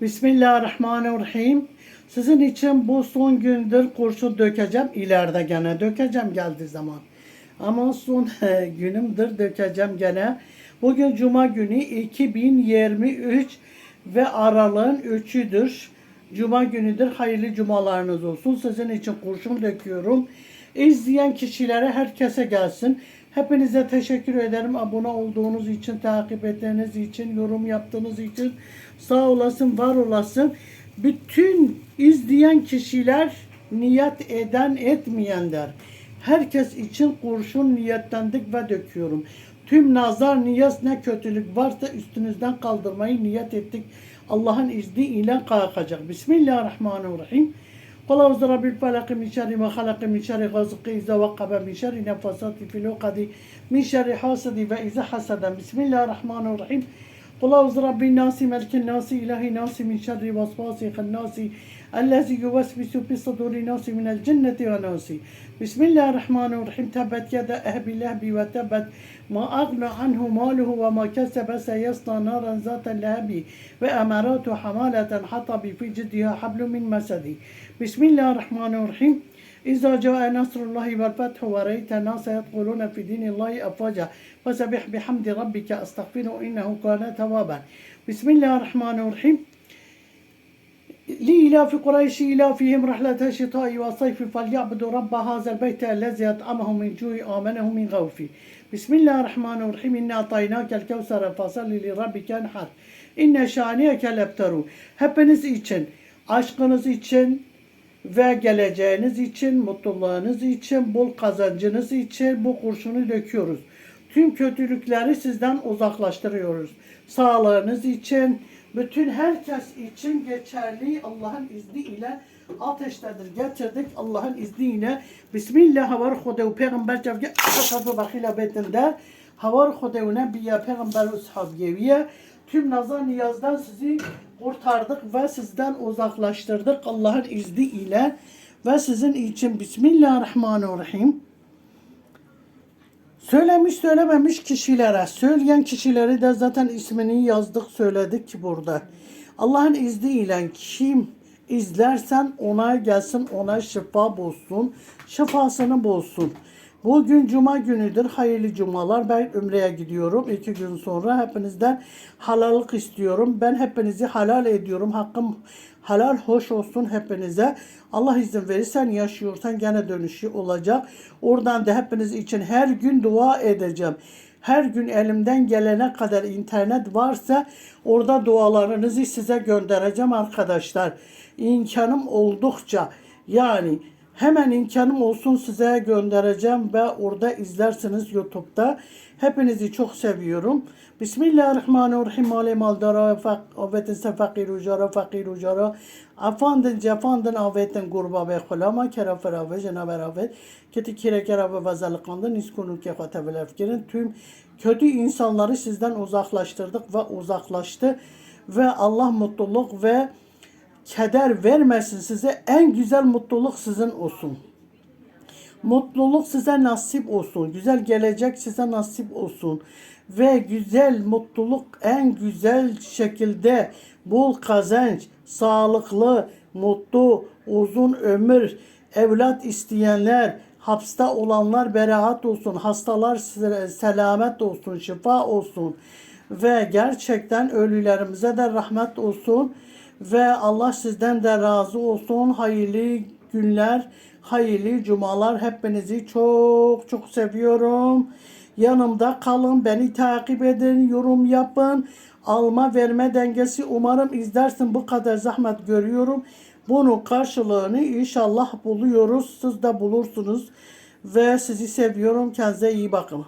Bismillahirrahmanirrahim. Sizin için bu son gündür kurşun dökeceğim. İleride gene dökeceğim geldiği zaman. Ama son günümdür dökeceğim gene. Bugün Cuma günü 2023 ve aralığın 3'üdür. Cuma günüdür. Hayırlı cumalarınız olsun. Sizin için kurşun döküyorum. İzleyen kişilere herkese gelsin. Hepinize teşekkür ederim. Abone olduğunuz için, takip ettiğiniz için, yorum yaptığınız için sağ olasın, var olasın. Bütün izleyen kişiler niyet eden etmeyenler. Herkes için kurşun niyetlendik ve döküyorum. Tüm nazar, niyaz ne kötülük varsa üstünüzden kaldırmayı niyet ettik. Allah'ın izniyle kalkacak. Bismillahirrahmanirrahim. قل أعوذ برب الفلق من شر ما خلق من شر غاسق إذا وقب من شر نفاثات في العقد من شر حاسد وإذا حسد. بسم الله الرحمن الرحيم. قل أعوذ برب الناس ملك الناس إله الناس من شر وسواس الناس الذي يوسوس في صدور الناس من الجنة والناس. بسم الله الرحمن الرحيم. تبت يد أهب لهب وتبت ما أغنى عنه ماله وما كسب سيصلى نارا ذات اللهب وأمارات حمالة حطب في جدها حبل من مسد. بسم الله الرحمن الرحيم. إذا جاء نصر الله والفتح ورأيت الناس يدخلون في دين الله أفواجا فسبح بحمد ربك أستغفره إنه كان توابا. بسم الله الرحمن الرحيم. لإلاف قريش إلافهم رحلة الشتاء والصيف فليعبدوا رب هذا البيت الذي أطعمهم من جوع آمنهم من خوف. بسم الله الرحمن الرحيم. إنا أعطيناك الكوثر فصل لربك انحر. إن شانئك الأبتر Hepiniz için, aşkınız için ve geleceğiniz için, mutluluğunuz için, bol kazancınız için bu kurşunu döküyoruz. Tüm kötülükleri sizden uzaklaştırıyoruz. Sağlığınız için, bütün herkes için geçerli Allah'ın izniyle ateştedir. Getirdik Allah'ın izniyle. Bismillah havar hudev peygamber cevge ashabı bakıyla betinde havar hudev nebiye peygamber ushabyeviye tüm nazar niyazdan sizi kurtardık ve sizden uzaklaştırdık Allah'ın izniyle ve sizin için Bismillahirrahmanirrahim. Söylemiş söylememiş kişilere, söyleyen kişileri de zaten ismini yazdık söyledik ki burada. Allah'ın izniyle kim izlersen ona gelsin ona şifa bulsun, şifasını bulsun. Bugün cuma günüdür. Hayırlı cumalar. Ben Ümre'ye gidiyorum. iki gün sonra hepinizden halallık istiyorum. Ben hepinizi halal ediyorum. Hakkım halal hoş olsun hepinize. Allah izin verirsen yaşıyorsan gene dönüşü olacak. Oradan da hepiniz için her gün dua edeceğim. Her gün elimden gelene kadar internet varsa orada dualarınızı size göndereceğim arkadaşlar. İmkanım oldukça yani Hemen imkanım olsun size göndereceğim ve orada izlersiniz YouTube'da. Hepinizi çok seviyorum. Bismillahirrahmanirrahim. Alem aldara avetin se fakir ucara fakir ucara. Afandın cefandın avetin gurba ve kulama kera ferave cenab avet. Keti kire kera ve vazalıkandın iskunu ke hatevel efkirin. Tüm kötü insanları sizden uzaklaştırdık ve uzaklaştı. Ve Allah mutluluk ve keder vermesin size. En güzel mutluluk sizin olsun. Mutluluk size nasip olsun. Güzel gelecek size nasip olsun. Ve güzel mutluluk en güzel şekilde bol kazanç, sağlıklı, mutlu, uzun ömür, evlat isteyenler, hapsta olanlar beraat olsun, hastalar selamet olsun, şifa olsun ve gerçekten ölülerimize de rahmet olsun ve Allah sizden de razı olsun. Hayırlı günler, hayırlı cumalar. Hepinizi çok çok seviyorum. Yanımda kalın, beni takip edin, yorum yapın. Alma verme dengesi umarım izlersin. Bu kadar zahmet görüyorum. Bunun karşılığını inşallah buluyoruz. Siz de bulursunuz. Ve sizi seviyorum. Kendinize iyi bakın.